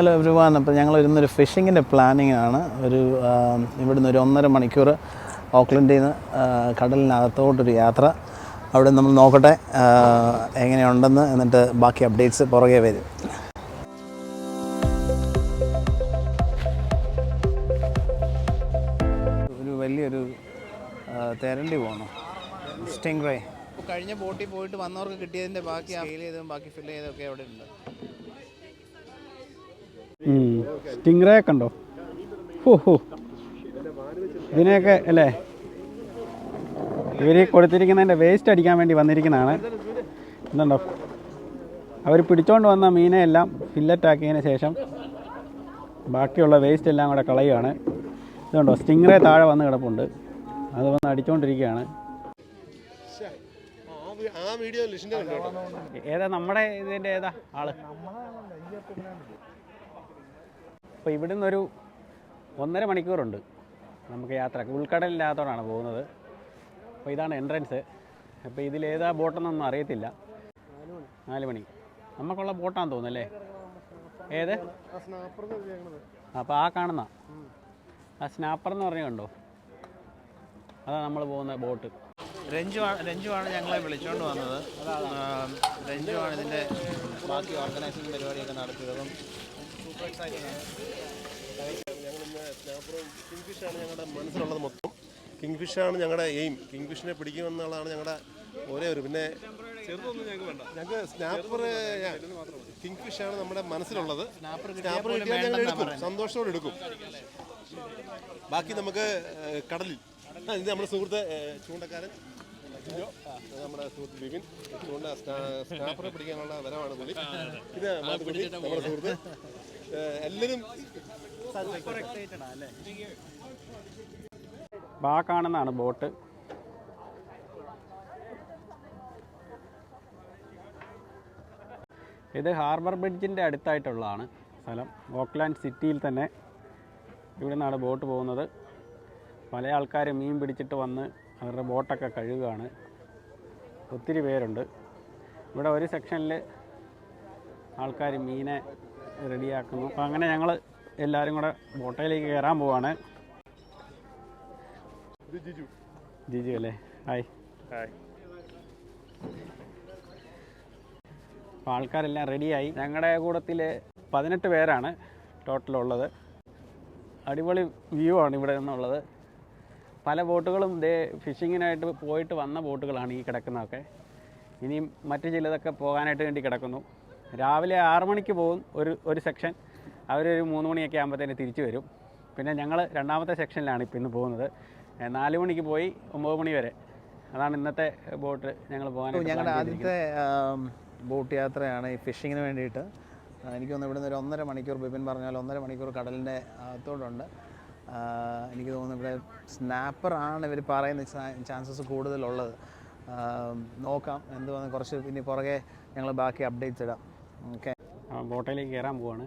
Hello everyone അപ്പോൾ ഞങ്ങൾ ഇരുന്നൊരു ഫിഷിങ്ങിന്റെ planning ആണ്. ഒരു ഇവിടുന്ന് ഒരു ഒന്നര മണിക്കൂർ ഓക്ലൻഡിൽ നിന്ന് കടലിനകത്തോട്ടൊരു യാത്ര. അവിടെ നമ്മൾ നോക്കട്ടെ എങ്ങനെയുണ്ടെന്ന് എന്നിട്ട് ബാക്കി അപ്ഡേറ്റ്സ് പുറകെ വരും. ഒരു വലിയൊരു തെരണ്ടി പോകണം സ്റ്റിംഗ് റേ കഴിഞ്ഞ ബോട്ടിൽ പോയിട്ട് വന്നവർക്ക് കിട്ടിയതിന്റെ ബാക്കി ഫെയിൽ ചെയ്തതും ബാക്കി ഫില്ല് ചെയ്തതൊക്കെ അവിടെ ഉണ്ട്. സ്റ്റിംഗ്രേ ഒക്കെ ഉണ്ടോ? ഹോ ഹോ. ഇതിനെയൊക്കെ അല്ലേ? ഇവർ കൊടുത്തിരിക്കുന്നതിന്റെ വേസ്റ്റ് അടിക്കാൻ വേണ്ടി വന്നിരിക്കുന്നതാണ്. എന്തുണ്ടോ അവർ പിടിച്ചോണ്ട് വന്ന മീനെ എല്ലാം ഫില്ലറ്റ് ആക്കിയതിന് ശേഷം ബാക്കിയുള്ള വേസ്റ്റ് എല്ലാം കൂടെ കളയുകയാണ് ഇതുണ്ടോ? സ്റ്റിംഗ്രേ താഴെ വന്ന് കിടപ്പുണ്ട്. അത് വന്ന് അടിച്ചുകൊണ്ടിരിക്കുകയാണ് കണ്ടു ഏതാ നമ്മുടെ ഇതിന്റെ ഏതാ ആൾ? അപ്പോൾ ഇവിടെ നിന്നൊരു ഒന്നര മണിക്കൂറുണ്ട് നമുക്ക് യാത്ര ഉൾക്കടലില്ലാത്തോടാണ് പോകുന്നത്. അപ്പോൾ ഇതാണ് എൻട്രൻസ്. അപ്പോൾ ഇതിലേതാ ബോട്ടെന്നൊന്നും അറിയത്തില്ല. നാല് മണി. നമുക്കുള്ള ബോട്ടാന്ന് തോന്നുന്നല്ലേ? ഏത്? അപ്പോൾ ആ കാണുന്ന. ആ സ്നാപ്പർ എന്ന് പറഞ്ഞ കണ്ടോ? അതാ നമ്മൾ പോകുന്ന ബോട്ട്. രഞ്ജു രഞ്ജുവാണ് ഞങ്ങളെ വിളിച്ചുകൊണ്ട് വന്നത്. രഞ്ജുവാണ് രഞ്ജു ഇതിന്റെ ബാക്കി ഓർഗനൈസിങ് പരിപാടിയൊക്കെ നടത്തിയത് ഞങ്ങളിന്ന് സ്നാപ്പറും കിങ്ഫിഷാണ് ഞങ്ങളുടെ മനസ്സിലുള്ളത് മൊത്തം കിങ്ഫിഷാണ് ഞങ്ങളുടെ എയിം. കിങ്ഫിഷിനെ പിടിക്കുമെന്നുള്ളതാണ് ഞങ്ങളുടെ ഒരേ ഒരു പിന്നെ ഞങ്ങൾക്ക് സ്നാപ്പർ കിങ്ഫിഷാണ് നമ്മുടെ മനസ്സിലുള്ളത്. സ്നാപ്പർ കിട്ടിയാൽ ഞങ്ങൾ എടുക്കും സന്തോഷത്തോടെ എടുക്കും. ബാക്കി നമുക്ക് കടലിൽ. ഇത് നമ്മുടെ സുഹൃത്ത് ചൂണ്ടക്കാരൻ. നമ്മുടെ സുഹൃത്ത് ബിബിൻ ചൂണ്ട സ്നാ- സ്നാപ്പറെ പിടിക്കാനുള്ള വരവാണ് പുള്ളി. ഇത് നമ്മുടെ സുഹൃത്ത്. എല്ലാവരും ബാക്കാണെന്നാണ് ബോട്ട്. ഇത് ഹാർബർ ബ്രിഡ്ജിന്റെ അടുത്തായിട്ടുള്ളതാണ് സ്ഥലം. ഓക്ലാൻഡ് സിറ്റിയിൽ തന്നെ ഇവിടെ നിന്നാണ് ബോട്ട് പോകുന്നത്. പല ആൾക്കാർ മീൻ പിടിച്ചിട്ട് വന്ന് അവരുടെ ബോട്ടൊക്കെ കഴുകുകയാണ് ഒത്തിരി പേരുണ്ട്. ഇവിടെ ഒരു സെക്ഷനിൽ ആൾക്കാർ മീനെ റെഡിയാക്കുന്നു. അപ്പോൾ അങ്ങനെ ഞങ്ങൾ എല്ലാവരും കൂടെ ബോട്ടയിലേക്ക് കയറാൻ പോവാണ്. ജിജു. ജിജു അല്ലേ? ഹായ്. ഹായ്. അപ്പോൾ ആൾക്കാരെല്ലാം റെഡിയായി. ഞങ്ങളുടെ കൂടത്തിൽ പതിനെട്ട് പേരാണ് ടോട്ടൽ ഉള്ളത് അടിപൊളി വ്യൂ ആണ് ഇവിടെ നിന്നുള്ളത്. പല ബോട്ടുകളും ഇതേ ഫിഷിങ്ങിനായിട്ട് പോയിട്ട് വന്ന ബോട്ടുകളാണ് ഈ കിടക്കുന്നതൊക്കെ. ഇനിയും മറ്റു ചിലതൊക്കെ പോകാനായിട്ട് വേണ്ടി കിടക്കുന്നു. രാവിലെ ആറു മണിക്ക് പോകും ഒരു ഒരു സെക്ഷൻ അവരൊരു മൂന്ന് മണിയൊക്കെ ആകുമ്പോഴത്തേന് തിരിച്ചു വരും. പിന്നെ ഞങ്ങൾ രണ്ടാമത്തെ സെക്ഷനിലാണ് ഇപ്പം ഇന്ന് പോകുന്നത്. നാല് മണിക്ക് പോയി ഒമ്പത് മണി വരെ. അതാണ് ഇന്നത്തെ ബോട്ട് ഞങ്ങൾ പോകാൻ ഞങ്ങളുടെ ആദ്യത്തെ ബോട്ട് യാത്രയാണ് ഈ ഫിഷിങ്ങിന് വേണ്ടിയിട്ട്. എനിക്ക് തോന്നുന്നു ഇവിടുന്ന് ഒരു ഒന്നര മണിക്കൂർ ബിപിൻ പറഞ്ഞാൽ ഒന്നര മണിക്കൂർ കടലിന്റെ അകത്തോടുണ്ട് എനിക്ക് തോന്നുന്നു ഇവിടെ സ്നാപ്പറാണ് ഇവർ പറയുന്ന ചാൻസസ് കൂടുതലുള്ളത്. നോക്കാം നോക്കാം എന്തുവാ കുറച്ച് പിന്നെ പുറകെ ഞങ്ങൾ ബാക്കി അപ്ഡേറ്റ്സ് ഇടാം. ഓക്കെ. ആ, ബോട്ടിലേക്ക് കയറാൻ പോവാണ്.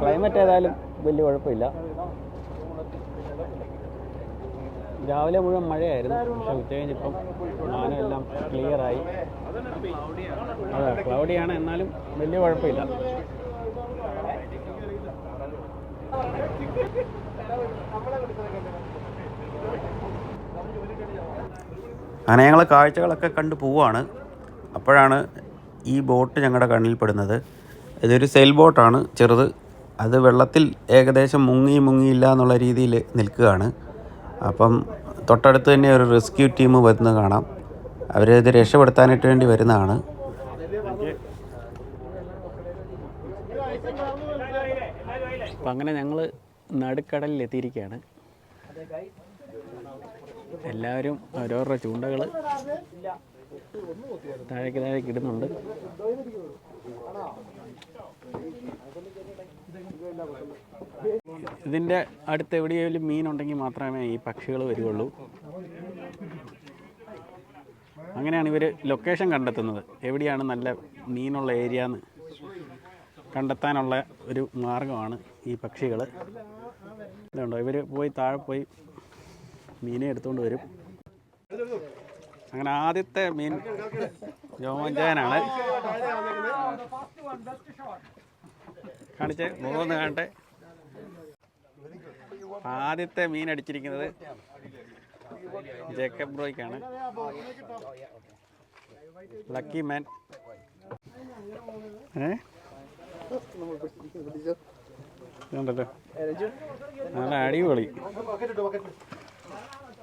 ക്ലൈമറ്റ് ഏതായാലും വലിയ കുഴപ്പമില്ല. രാവിലെ മുഴുവൻ മഴയായിരുന്നു. പക്ഷെ ഉച്ച ഇപ്പം മാനം എല്ലാം ക്ലിയറായി അതെ ക്ലൗഡിയാണ് എന്നാലും വലിയ കുഴപ്പമില്ല. അങ്ങനെ ഞങ്ങൾ കാഴ്ചകളൊക്കെ കണ്ടു പോവാണ്. അപ്പോഴാണ് ഈ ബോട്ട് ഞങ്ങളുടെ കണ്ണിൽപ്പെടുന്നത് ഇതൊരു സെയിൽ ബോട്ടാണ് ചെറുത്. അത് വെള്ളത്തിൽ ഏകദേശം മുങ്ങി മുങ്ങിയില്ല എന്നുള്ള രീതിയിൽ നിൽക്കുകയാണ്. അപ്പം തൊട്ടടുത്ത് തന്നെ ഒരു റെസ്ക്യൂ ടീം വരുന്നത് കാണാം. അവരത് രക്ഷപ്പെടുത്താനായിട്ട് വേണ്ടി വരുന്നതാണ്. അപ്പം അങ്ങനെ ഞങ്ങൾ നടുക്കടലിൽ എത്തിയിരിക്കുകയാണ് എല്ലാവരും ഓരോരുടെ ചൂണ്ടകൾ താഴേക്ക് താഴേക്ക് ഇടുന്നുണ്ട്. ഇതിന്റെ അടുത്ത് എവിടെയെങ്കിലും മീനുണ്ടെങ്കിൽ മാത്രമേ ഈ പക്ഷികൾ വരികയുള്ളൂ. അങ്ങനെയാണ് ഇവർ ലൊക്കേഷൻ കണ്ടെത്തുന്നത്. എവിടെയാണ് നല്ല മീനുള്ള ഏരിയ എന്ന് കണ്ടെത്താനുള്ള ഒരു മാർഗമാണ് ഈ പക്ഷികൾ ഇതുണ്ടോ? ഇവർ പോയി താഴെ പോയി മീനെ എടുത്തുകൊണ്ട് വരും. അങ്ങനെ ആദ്യത്തെ മീൻ ജോമഞ്ചാനാണ് കാണിച്ചേ മൂന്ന് കാണട്ടെ ആദ്യത്തെ മീൻ അടിച്ചിരിക്കുന്നത് ജേക്കബ് ബ്രോയ്ക്കാണ്. ലക്കി മാൻ ഏ? നല്ല അടിപൊളി.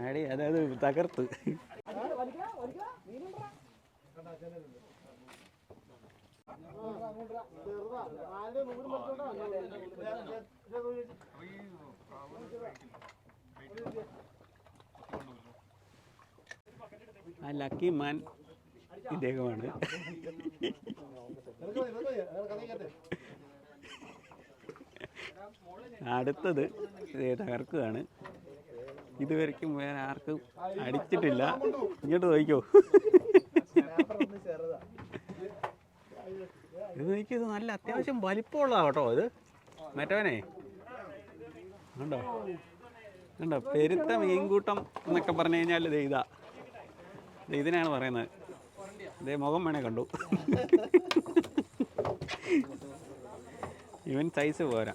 അടി അതായത് തകർത്ത് ആ ലക്കി മാൻ ഇദ്ദേഹമാണ് അടുത്തത് ദേ തകർക്കുകയാണ്. ഇതുവരെക്കും വേറെ ആർക്കും അടിച്ചിട്ടില്ല. ഇങ്ങോട്ട് നോക്കിക്കോ. ഇത് നോക്കിയത് നല്ല അത്യാവശ്യം വലിപ്പമുള്ളതാ കേട്ടോ ഇത്. മറ്റവനെ? കണ്ടോ? കണ്ടോ? പെരുത്ത മീൻകൂട്ടം എന്നൊക്കെ പറഞ്ഞു കഴിഞ്ഞാൽ ദേ ഇതാ. ദേ ഇതിനാണ് പറയുന്നത്. ഇതേ മുഖം വേണേ കണ്ടു. ഇവൻ സൈസ് പോരാ.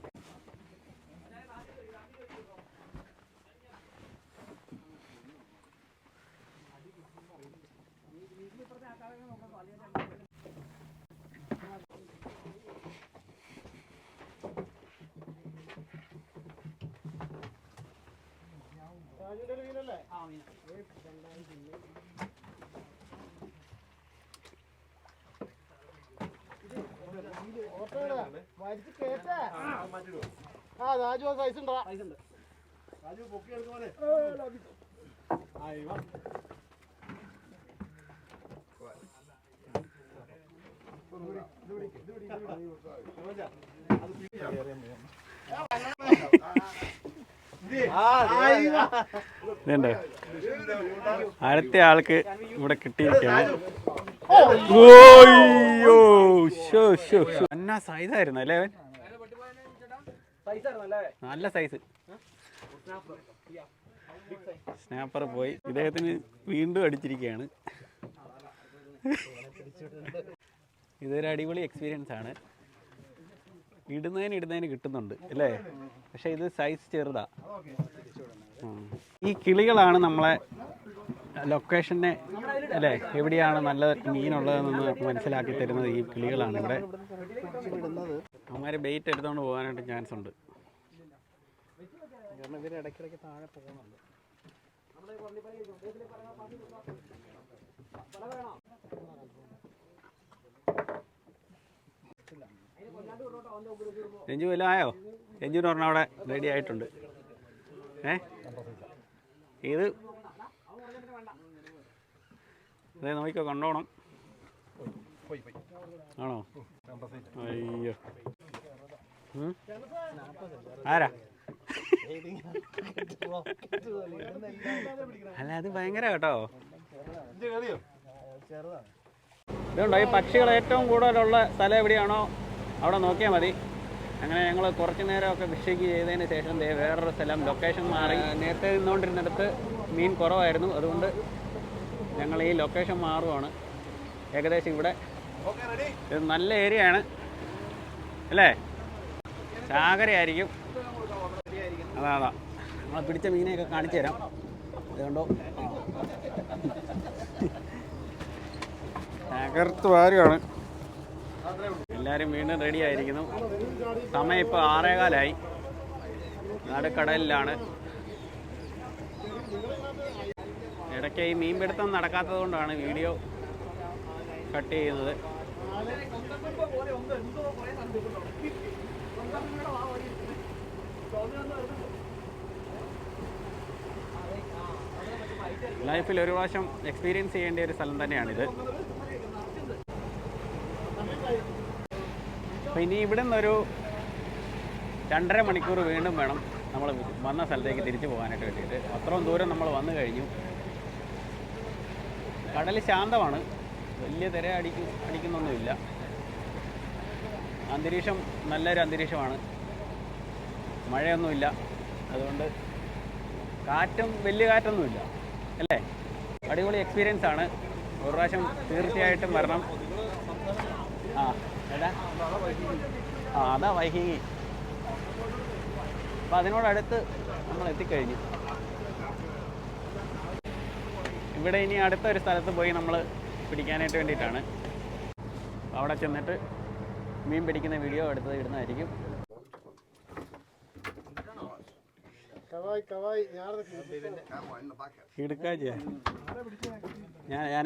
മറ്റേ ആ രാജു ആ സൈസ് ഉണ്ടോ? ഇതുണ്ട്. അടുത്ത ആൾക്ക് ഇവിടെ കിട്ടിയിരിക്കുകയാണ്. ഓയ്യോ ശോ ശോ എന്നാ സൈസായിരുന്നു അല്ലേ അവൻ? നല്ല സൈസ് സ്നാപ്പർ പോയി. ഇദ്ദേഹത്തിന് വീണ്ടും അടിച്ചിരിക്കുകയാണ്. ഇതൊരു അടിപൊളി എക്സ്പീരിയൻസ് ആണ്. ഇടുന്നതിന് ഇടുന്നതിന് കിട്ടുന്നുണ്ട് അല്ലേ? പക്ഷെ ഇത് സൈസ് ചെറുതാ. ഈ കിളികളാണ് നമ്മളെ ലൊക്കേഷനെ അല്ലേ? എവിടെയാണ് നല്ല മീനുള്ളതെന്ന് മനസ്സിലാക്കി തരുന്നത് ഈ കിളികളാണ് ഇവിടെ. അവന്മാർ ബെയ്റ്റ് എടുത്തുകൊണ്ട് പോകാനായിട്ട് ചാൻസ് ഉണ്ട്. കാരണം ഇവർ ഇടയ്ക്കിടയ്ക്ക് താഴെ പോകുന്നുണ്ട്. രഞ്ജു വല്ല ആയോ രഞ്ജുവിന് പറഞ്ഞ അവിടെ റെഡി ആയിട്ടുണ്ട്. ഏ? ഇത് അതെ നോക്കിക്കോ കണ്ടോണം. ആണോ? അയ്യോ? ആരാ? അല്ല അത് ഭയങ്കര കേട്ടോ. ഇതുണ്ടോ ഈ പക്ഷികൾ ഏറ്റവും കൂടുതലുള്ള സ്ഥലം എവിടെയാണോ? അവിടെ നോക്കിയാൽ മതി. അങ്ങനെ ഞങ്ങൾ കുറച്ച് നേരമൊക്കെ ഫിഷിങ് ചെയ്തതിന് ശേഷം ദേ വേറൊരു സ്ഥലം. ലൊക്കേഷൻ മാറി. നേരത്തെ നിന്നുകൊണ്ടിരുന്നിടത്ത് മീൻ കുറവായിരുന്നു. അതുകൊണ്ട് ഞങ്ങൾ ഈ ലൊക്കേഷൻ മാറുവാണ്. ഏകദേശം ഇവിടെ. ഇത് നല്ല ഏരിയ ആണ്. അല്ലേ? ചാകരയായിരിക്കും. അതാ അതാ. നമ്മൾ പിടിച്ച മീനെയൊക്കെ കാണിച്ചു തരാം. അതുകൊണ്ടോ തകർത്ത് വാരുകയാണ് എല്ലാവരും വീണ്ടും റെഡി ആയിരിക്കുന്നു. സമയം ഇപ്പോൾ ആറേകാലായി. നടുക്കടലിലാണ് ഇടയ്ക്ക് ഈ മീൻപിടുത്തം നടക്കാത്തത് കൊണ്ടാണ് വീഡിയോ കട്ട് ചെയ്യുന്നത് ലൈഫിൽ ഒരു പ്രാവശ്യം എക്സ്പീരിയൻസ് ചെയ്യേണ്ട ഒരു സ്ഥലം തന്നെയാണിത്. അപ്പോൾ ഇനി ഇവിടെ നിന്നൊരു രണ്ടര മണിക്കൂർ വീണ്ടും വേണം നമ്മൾ വന്ന സ്ഥലത്തേക്ക് തിരിച്ചു പോകാനായിട്ട് വേണ്ടിയിട്ട്. അത്രയും ദൂരം നമ്മൾ വന്നു കഴിഞ്ഞു. കടൽ ശാന്തമാണ്. വലിയ തിര അടിക്കും അടിക്കുന്നൊന്നുമില്ല. അന്തരീക്ഷം നല്ലൊരു അന്തരീക്ഷമാണ്. മഴയൊന്നുമില്ല. അതുകൊണ്ട് കാറ്റും വലിയ കാറ്റൊന്നുമില്ല. അല്ലേ? അടിപൊളി എക്സ്പീരിയൻസ് ആണ്. ഒരു പ്രാവശ്യം തീർച്ചയായിട്ടും വരണം. ആ എടാ ആ അതാ വൈകിങ്ങി അപ്പം അതിനോടടുത്ത് നമ്മൾ എത്തിക്കഴിഞ്ഞു. ഇവിടെ ഇനി അടുത്ത ഒരു സ്ഥലത്ത് പോയി നമ്മൾ പിടിക്കാനായിട്ട് വേണ്ടിയിട്ടാണ്. അവിടെ ചെന്നിട്ട് മീൻ പിടിക്കുന്ന വീഡിയോ എടുത്തത് ഇടുന്നതായിരിക്കും. ഞാൻ ഞാൻ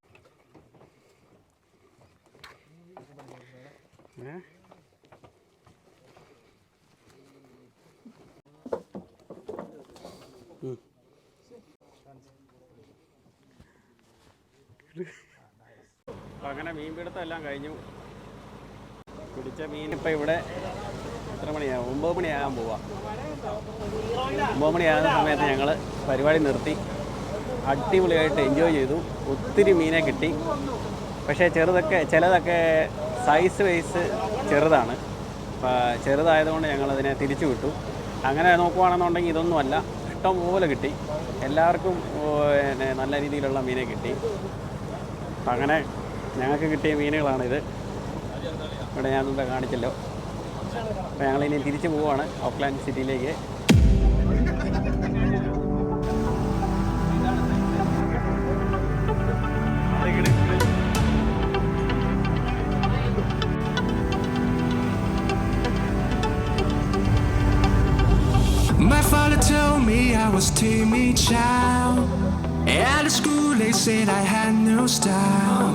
അപ്പം അങ്ങനെ മീൻ പിടുത്തം എല്ലാം കഴിഞ്ഞു. പിടിച്ച മീൻ ഇപ്പം ഇവിടെ എത്ര മണിയാകും ഒമ്പത് മണിയാകാൻ പോവാം. ഒമ്പത് മണിയാകുന്ന സമയത്ത് ഞങ്ങൾ പരിപാടി നിർത്തി. അടിപൊളിയായിട്ട് എൻജോയ് ചെയ്തു. ഒത്തിരി മീനെ കിട്ടി. പക്ഷേ ചെറുതൊക്കെ ചിലതൊക്കെ സൈസ് വൈസ് ചെറുതാണ്. ചെറുതായതുകൊണ്ട് ഞങ്ങളതിനെ തിരിച്ചു വിട്ടു അങ്ങനെ നോക്കുവാണെന്നുണ്ടെങ്കിൽ ഇതൊന്നുമല്ല. ഇഷ്ടം പോലെ കിട്ടി. എല്ലാവർക്കും പിന്നെ നല്ല രീതിയിലുള്ള മീനെ കിട്ടി. അങ്ങനെ ഞങ്ങൾക്ക് കിട്ടിയ മീനുകളാണിത്. ഇവിടെ ഞാനിവിടെ കാണിച്ചല്ലോ. അപ്പോൾ ഞങ്ങളിനി തിരിച്ചു പോവുകയാണ് ഓക്ലാൻഡ് സിറ്റിയിലേക്ക് me I was timid child. At the school they said I had no style.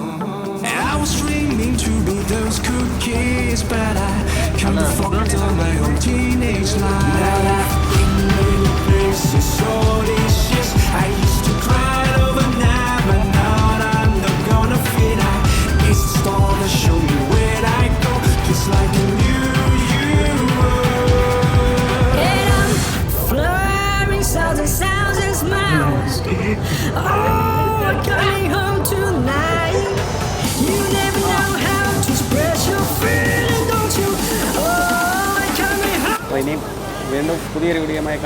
And I was dreaming to be those cool kids, but I can't afford all my own teenage life. Now I've been many places, these years. I used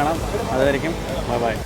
കാണാം. അതുവരെയും by.